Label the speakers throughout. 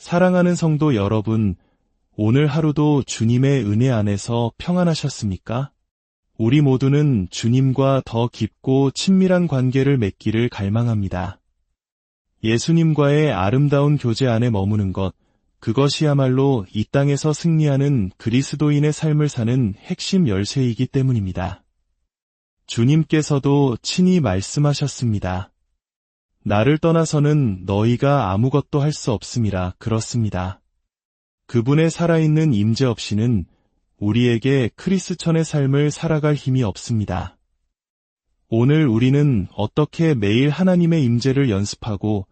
Speaker 1: 사랑하는 성도 여러분, 오늘 하루도 주님의 은혜 안에서 평안하셨습니까? 우리 모두는 주님과 더 깊고 친밀한 관계를 맺기를 갈망합니다. 예수님과의 아름다운 교제 안에 머무는 것, 그것이야말로 이 땅에서 승리하는 그리스도인의 삶을 사는 핵심 열쇠이기 때문입니다. 주님께서도 친히 말씀하셨습니다. 나를 떠나서는 너희가 아무것도 할 수 없음이라 그렇습니다. 그분의 살아있는 임재 없이는 우리에게 크리스천의 삶을 살아갈 힘이 없습니다. 오늘 우리는 어떻게 매일 하나님의 임재를 연습하고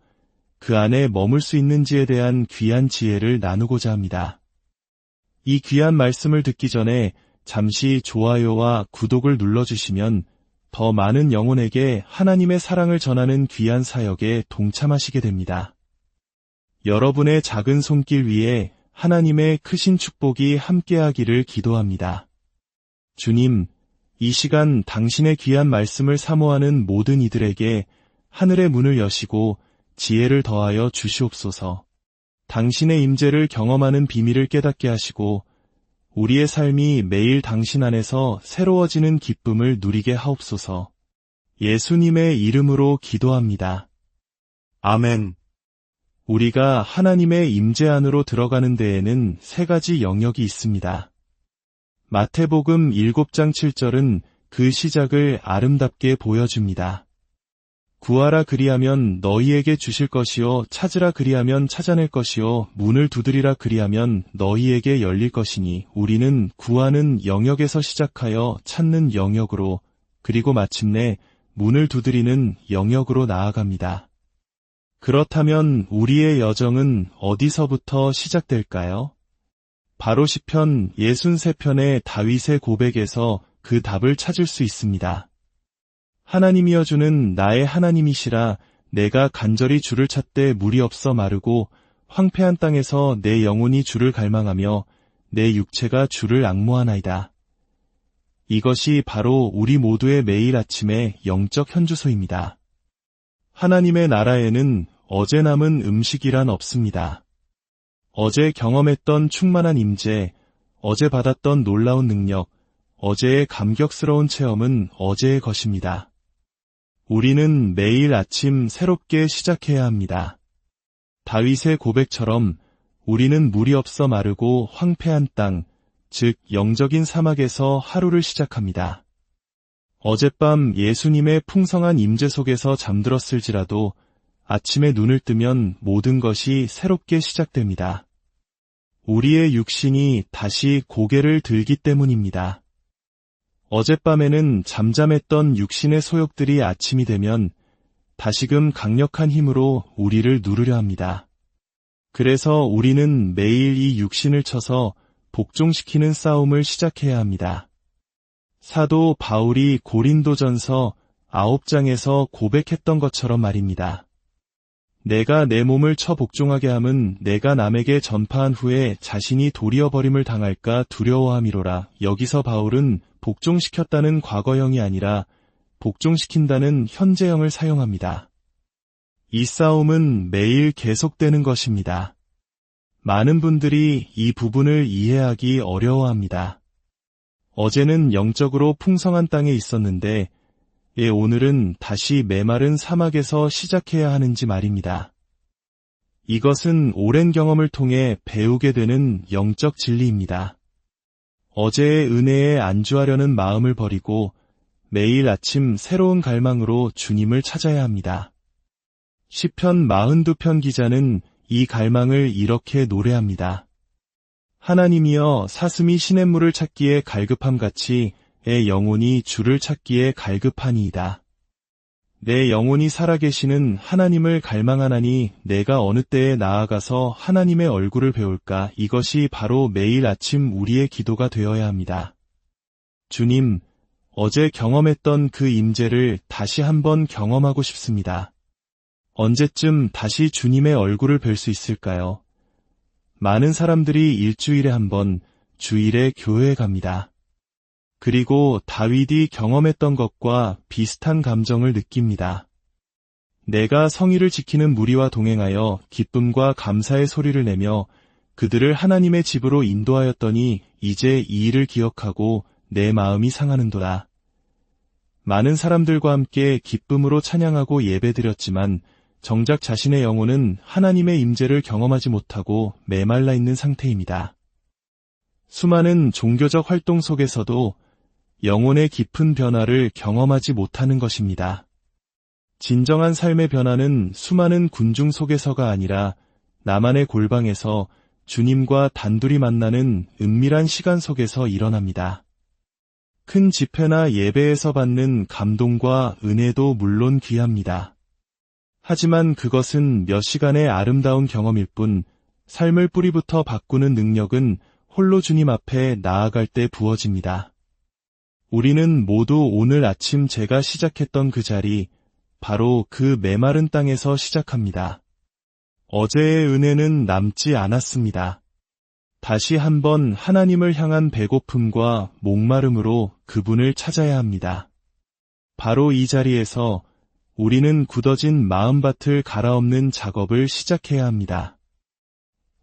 Speaker 1: 그 안에 머물 수 있는지에 대한 귀한 지혜를 나누고자 합니다. 이 귀한 말씀을 듣기 전에 잠시 좋아요와 구독을 눌러주시면 더 많은 영혼에게 하나님의 사랑을 전하는 귀한 사역에 동참하시게 됩니다. 여러분의 작은 손길 위에 하나님의 크신 축복이 함께하기를 기도합니다. 주님, 이 시간 당신의 귀한 말씀을 사모하는 모든 이들에게 하늘의 문을 여시고 지혜를 더하여 주시옵소서. 당신의 임재를 경험하는 비밀을 깨닫게 하시고 우리의 삶이 매일 당신 안에서 새로워지는 기쁨을 누리게 하옵소서. 예수님의 이름으로 기도합니다. 아멘. 우리가 하나님의 임재 안으로 들어가는 데에는 세 가지 영역이 있습니다. 마태복음 7장 7절은 그 시작을 아름답게 보여줍니다. 구하라 그리하면 너희에게 주실 것이요 찾으라 그리하면 찾아낼 것이요 문을 두드리라 그리하면 너희에게 열릴 것이니 우리는 구하는 영역에서 시작하여 찾는 영역으로 그리고 마침내 문을 두드리는 영역으로 나아갑니다. 그렇다면 우리의 여정은 어디서부터 시작될까요? 바로 시편 63편의 다윗의 고백에서 그 답을 찾을 수 있습니다. 하나님이여 주는 나의 하나님이시라 내가 간절히 주를 찾되 물이 없어 마르고 황폐한 땅에서 내 영혼이 주를 갈망하며 내 육체가 주를 악모하나이다. 이것이 바로 우리 모두의 매일 아침의 영적 현주소입니다. 하나님의 나라에는 어제 남은 음식이란 없습니다. 어제 경험했던 충만한 임재, 어제 받았던 놀라운 능력, 어제의 감격스러운 체험은 어제의 것입니다. 우리는 매일 아침 새롭게 시작해야 합니다. 다윗의 고백처럼 우리는 물이 없어 마르고 황폐한 땅, 즉 영적인 사막에서 하루를 시작합니다. 어젯밤 예수님의 풍성한 임재 속에서 잠들었을지라도 아침에 눈을 뜨면 모든 것이 새롭게 시작됩니다. 우리의 육신이 다시 고개를 들기 때문입니다. 어젯밤에는 잠잠했던 육신의 소욕들이 아침이 되면 다시금 강력한 힘으로 우리를 누르려 합니다. 그래서 우리는 매일 이 육신을 쳐서 복종시키는 싸움을 시작해야 합니다. 사도 바울이 고린도전서 9장에서 고백했던 것처럼 말입니다. 내가 내 몸을 쳐 복종하게 함은 내가 남에게 전파한 후에 자신이 도리어 버림을 당할까 두려워함이로라. 여기서 바울은 복종시켰다는 과거형이 아니라 복종시킨다는 현재형을 사용합니다. 이 싸움은 매일 계속되는 것입니다. 많은 분들이 이 부분을 이해하기 어려워합니다. 어제는 영적으로 풍성한 땅에 있었는데 예, 오늘은 다시 메마른 사막에서 시작해야 하는지 말입니다. 이것은 오랜 경험을 통해 배우게 되는 영적 진리입니다. 어제의 은혜에 안주하려는 마음을 버리고 매일 아침 새로운 갈망으로 주님을 찾아야 합니다. 시편 42편 기자는 이 갈망을 이렇게 노래합니다. 하나님이여 사슴이 시냇물을 찾기에 갈급함같이 내 영혼이 주를 찾기에 갈급하니이다. 내 영혼이 살아계시는 하나님을 갈망하나니 내가 어느 때에 나아가서 하나님의 얼굴을 배울까 이것이 바로 매일 아침 우리의 기도가 되어야 합니다. 주님, 어제 경험했던 그 임재를 다시 한번 경험하고 싶습니다. 언제쯤 다시 주님의 얼굴을 뵐 수 있을까요? 많은 사람들이 일주일에 한 번 주일에 교회에 갑니다. 그리고 다윗이 경험했던 것과 비슷한 감정을 느낍니다. 내가 성의를 지키는 무리와 동행하여 기쁨과 감사의 소리를 내며 그들을 하나님의 집으로 인도하였더니 이제 이 일을 기억하고 내 마음이 상하는도다. 많은 사람들과 함께 기쁨으로 찬양하고 예배드렸지만 정작 자신의 영혼은 하나님의 임재를 경험하지 못하고 메말라 있는 상태입니다. 수많은 종교적 활동 속에서도 영혼의 깊은 변화를 경험하지 못하는 것입니다. 진정한 삶의 변화는 수많은 군중 속에서가 아니라 나만의 골방에서 주님과 단둘이 만나는 은밀한 시간 속에서 일어납니다. 큰 집회나 예배에서 받는 감동과 은혜도 물론 귀합니다. 하지만 그것은 몇 시간의 아름다운 경험일 뿐 삶을 뿌리부터 바꾸는 능력은 홀로 주님 앞에 나아갈 때 부어집니다. 우리는 모두 오늘 아침 제가 시작했던 그 자리, 바로 그 메마른 땅에서 시작합니다. 어제의 은혜는 남지 않았습니다. 다시 한번 하나님을 향한 배고픔과 목마름으로 그분을 찾아야 합니다. 바로 이 자리에서 우리는 굳어진 마음밭을 갈아엎는 작업을 시작해야 합니다.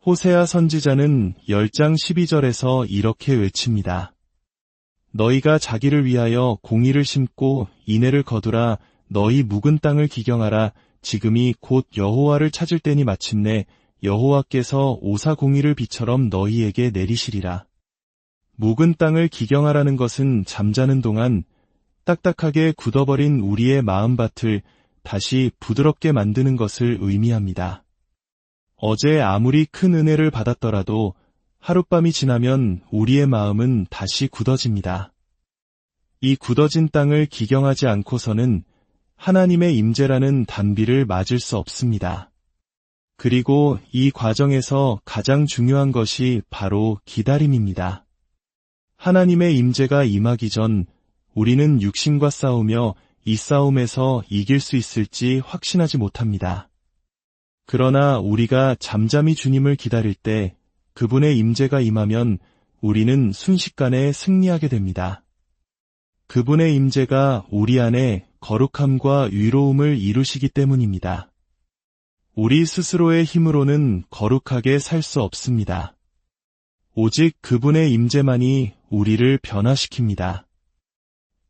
Speaker 1: 호세아 선지자는 10장 12절에서 이렇게 외칩니다. 너희가 자기를 위하여 공의를 심고 인애를 거두라 너희 묵은 땅을 기경하라 지금이 곧 여호와를 찾을 때니 마침내 여호와께서 오사공의를 비처럼 너희에게 내리시리라. 묵은 땅을 기경하라는 것은 잠자는 동안 딱딱하게 굳어버린 우리의 마음밭을 다시 부드럽게 만드는 것을 의미합니다. 어제 아무리 큰 은혜를 받았더라도 하룻밤이 지나면 우리의 마음은 다시 굳어집니다. 이 굳어진 땅을 기경하지 않고서는 하나님의 임재라는 단비를 맞을 수 없습니다. 그리고 이 과정에서 가장 중요한 것이 바로 기다림입니다. 하나님의 임재가 임하기 전 우리는 육신과 싸우며 이 싸움에서 이길 수 있을지 확신하지 못합니다. 그러나 우리가 잠잠히 주님을 기다릴 때 그분의 임재가 임하면 우리는 순식간에 승리하게 됩니다. 그분의 임재가 우리 안에 거룩함과 위로움을 이루시기 때문입니다. 우리 스스로의 힘으로는 거룩하게 살 수 없습니다. 오직 그분의 임재만이 우리를 변화시킵니다.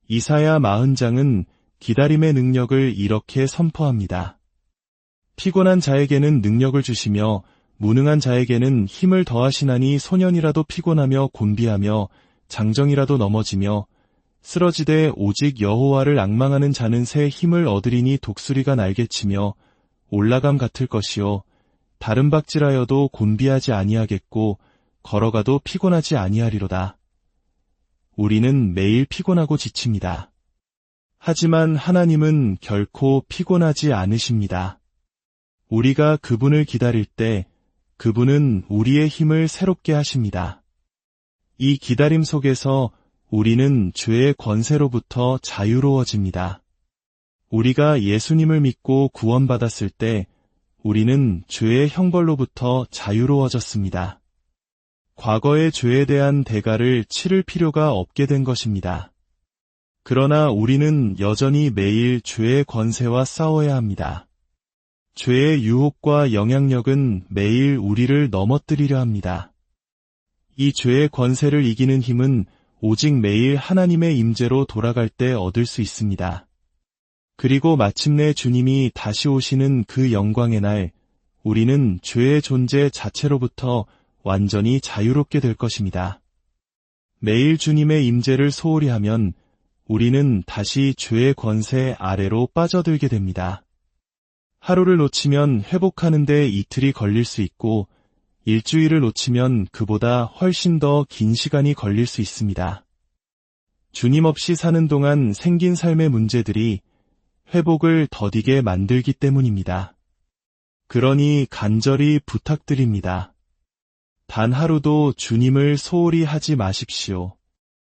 Speaker 1: 이사야 마흔장은 기다림의 능력을 이렇게 선포합니다. 피곤한 자에게는 능력을 주시며 무능한 자에게는 힘을 더하시나니 소년이라도 피곤하며 곤비하며 장정이라도 넘어지며 쓰러지되 오직 여호와를 악망하는 자는 새 힘을 얻으리니 독수리가 날개치며 올라감 같을 것이요 다른 박질하여도 곤비하지 아니하겠고 걸어가도 피곤하지 아니하리로다. 우리는 매일 피곤하고 지칩니다. 하지만 하나님은 결코 피곤하지 않으십니다. 우리가 그분을 기다릴 때 그분은 우리의 힘을 새롭게 하십니다. 이 기다림 속에서 우리는 죄의 권세로부터 자유로워집니다. 우리가 예수님을 믿고 구원받았을 때 우리는 죄의 형벌로부터 자유로워졌습니다. 과거의 죄에 대한 대가를 치를 필요가 없게 된 것입니다. 그러나 우리는 여전히 매일 죄의 권세와 싸워야 합니다. 죄의 유혹과 영향력은 매일 우리를 넘어뜨리려 합니다. 이 죄의 권세를 이기는 힘은 오직 매일 하나님의 임재로 돌아갈 때 얻을 수 있습니다. 그리고 마침내 주님이 다시 오시는 그 영광의 날, 우리는 죄의 존재 자체로부터 완전히 자유롭게 될 것입니다. 매일 주님의 임재를 소홀히 하면 우리는 다시 죄의 권세 아래로 빠져들게 됩니다. 하루를 놓치면 회복하는 데 이틀이 걸릴 수 있고 일주일을 놓치면 그보다 훨씬 더 긴 시간이 걸릴 수 있습니다. 주님 없이 사는 동안 생긴 삶의 문제들이 회복을 더디게 만들기 때문입니다. 그러니 간절히 부탁드립니다. 단 하루도 주님을 소홀히 하지 마십시오.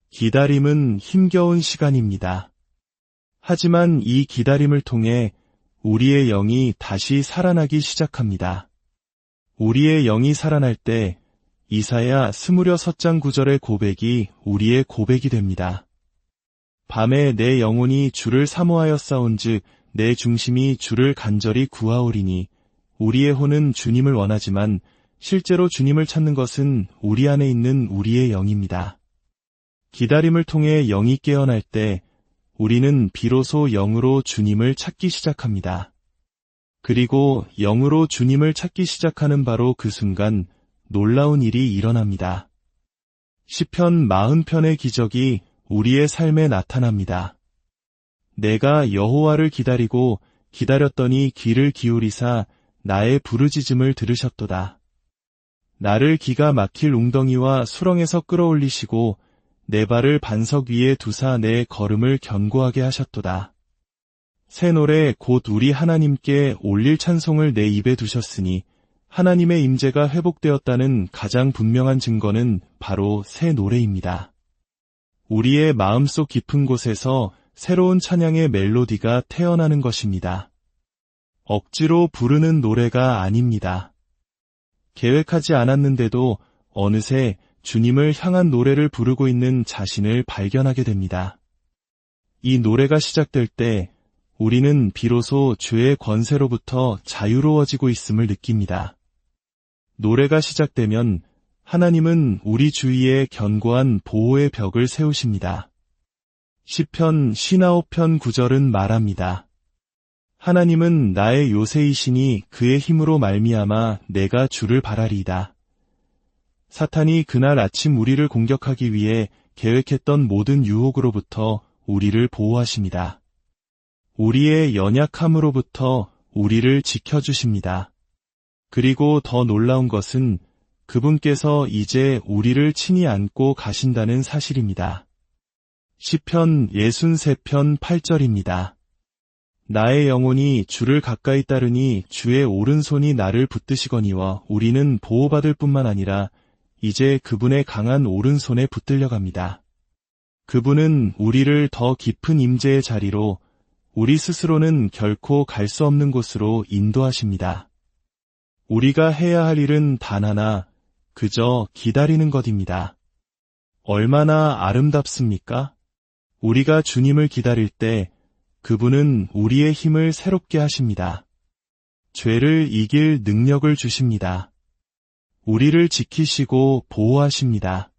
Speaker 1: 기다림은 힘겨운 시간입니다. 하지만 이 기다림을 통해 우리의 영이 다시 살아나기 시작합니다. 우리의 영이 살아날 때 이사야 스무려 서장 구절의 고백이 우리의 고백이 됩니다. 밤에 내 영혼이 주를 사모하여 싸운즉 내 중심이 주를 간절히 구하오리니 우리의 혼은 주님을 원하지만 실제로 주님을 찾는 것은 우리 안에 있는 우리의 영입니다. 기다림을 통해 영이 깨어날 때 우리는 비로소 영으로 주님을 찾기 시작합니다. 그리고 영으로 주님을 찾기 시작하는 바로 그 순간 놀라운 일이 일어납니다. 시편 40편의 기적이 우리의 삶에 나타납니다. 내가 여호와를 기다리고 기다렸더니 귀를 기울이사 나의 부르짖음을 들으셨도다. 나를 기가 막힐 웅덩이와 수렁에서 끌어올리시고 내 발을 반석 위에 두사 내 걸음을 견고하게 하셨도다. 새 노래 곧 우리 하나님께 올릴 찬송을 내 입에 두셨으니 하나님의 임재가 회복되었다는 가장 분명한 증거는 바로 새 노래입니다. 우리의 마음속 깊은 곳에서 새로운 찬양의 멜로디가 태어나는 것입니다. 억지로 부르는 노래가 아닙니다. 계획하지 않았는데도 어느새 주님을 향한 노래를 부르고 있는 자신을 발견하게 됩니다. 이 노래가 시작될 때 우리는 비로소 죄의 권세로부터 자유로워지고 있음을 느낍니다. 노래가 시작되면 하나님은 우리 주위에 견고한 보호의 벽을 세우십니다. 시편 시나오편 9절은 말합니다. 하나님은 나의 요새이시니 그의 힘으로 말미암아 내가 주를 바라리이다. 사탄이 그날 아침 우리를 공격하기 위해 계획했던 모든 유혹으로부터 우리를 보호하십니다. 우리의 연약함으로부터 우리를 지켜주십니다. 그리고 더 놀라운 것은 그분께서 이제 우리를 친히 안고 가신다는 사실입니다. 시편 63편 8절입니다. 나의 영혼이 주를 가까이 따르니 주의 오른손이 나를 붙드시거니와 우리는 보호받을 뿐만 아니라 이제 그분의 강한 오른손에 붙들려 갑니다. 그분은 우리를 더 깊은 임재의 자리로 우리 스스로는 결코 갈 수 없는 곳으로 인도하십니다. 우리가 해야 할 일은 단 하나, 그저 기다리는 것입니다. 얼마나 아름답습니까? 우리가 주님을 기다릴 때 그분은 우리의 힘을 새롭게 하십니다. 죄를 이길 능력을 주십니다. 우리를 지키시고 보호하십니다.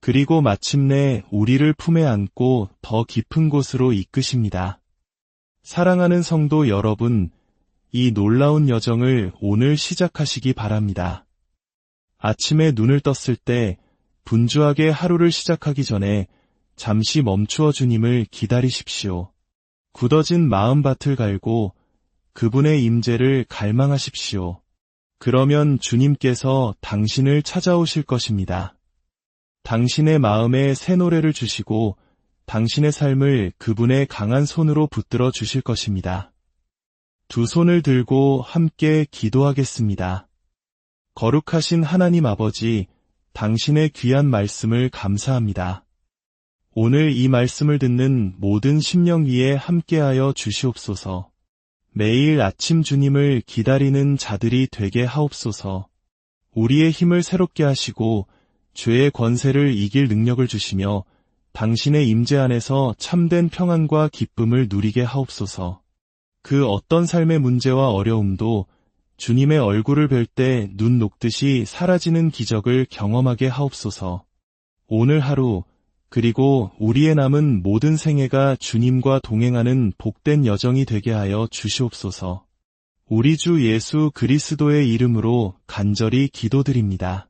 Speaker 1: 그리고 마침내 우리를 품에 안고 더 깊은 곳으로 이끄십니다. 사랑하는 성도 여러분, 이 놀라운 여정을 오늘 시작하시기 바랍니다. 아침에 눈을 떴을 때 분주하게 하루를 시작하기 전에 잠시 멈추어 주님을 기다리십시오. 굳어진 마음밭을 갈고 그분의 임재를 갈망하십시오. 그러면 주님께서 당신을 찾아오실 것입니다. 당신의 마음에 새 노래를 주시고 당신의 삶을 그분의 강한 손으로 붙들어 주실 것입니다. 두 손을 들고 함께 기도하겠습니다. 거룩하신 하나님 아버지, 당신의 귀한 말씀을 감사합니다. 오늘 이 말씀을 듣는 모든 심령 위에 함께하여 주시옵소서. 매일 아침 주님을 기다리는 자들이 되게 하옵소서. 우리의 힘을 새롭게 하시고 죄의 권세를 이길 능력을 주시며 당신의 임재 안에서 참된 평안과 기쁨을 누리게 하옵소서. 그 어떤 삶의 문제와 어려움도 주님의 얼굴을 뵐 때 눈 녹듯이 사라지는 기적을 경험하게 하옵소서. 오늘 하루 그리고 우리의 남은 모든 생애가 주님과 동행하는 복된 여정이 되게 하여 주시옵소서. 우리 주 예수 그리스도의 이름으로 간절히 기도드립니다.